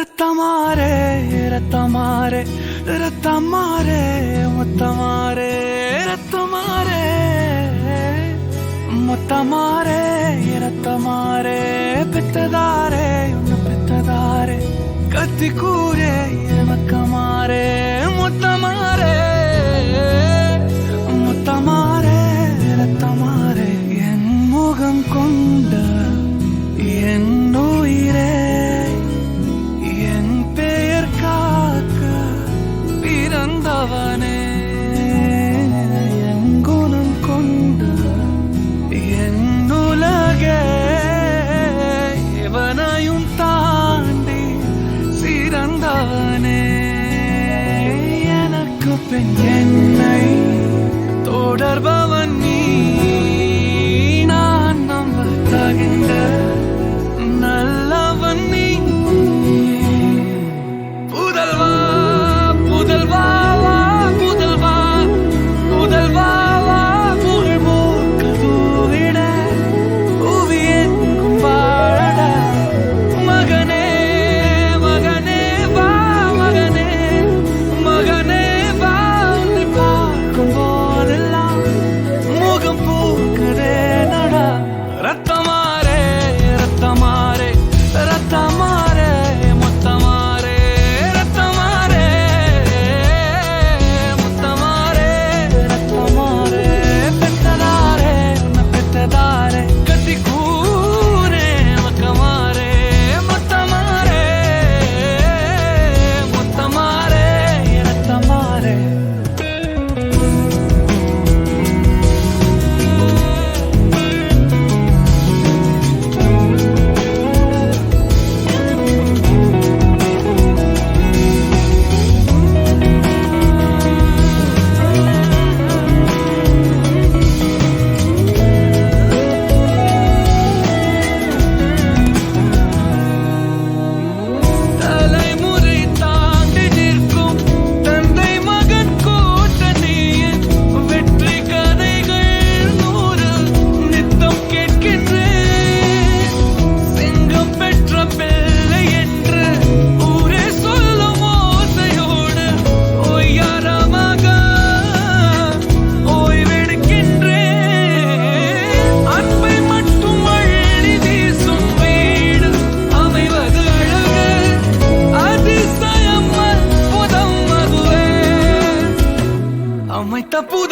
ரத்தமாரே ரத்தமாரே ரத்தமாரே மொத்தமாரே ரத்தமாரே மொத்தமாரே ரத்தமாரே பித்ததாரே உன்னை பெத்ததாரே கத்தி கூரே எனக்கமாரே അവനെ എങ്കുലം കൊണ്ട് എന്നുലകെ ഇവനയും താണ്ടി സിറന്തവനെ എനക്ക് പെൻ എന്നെ തുടർവ 不。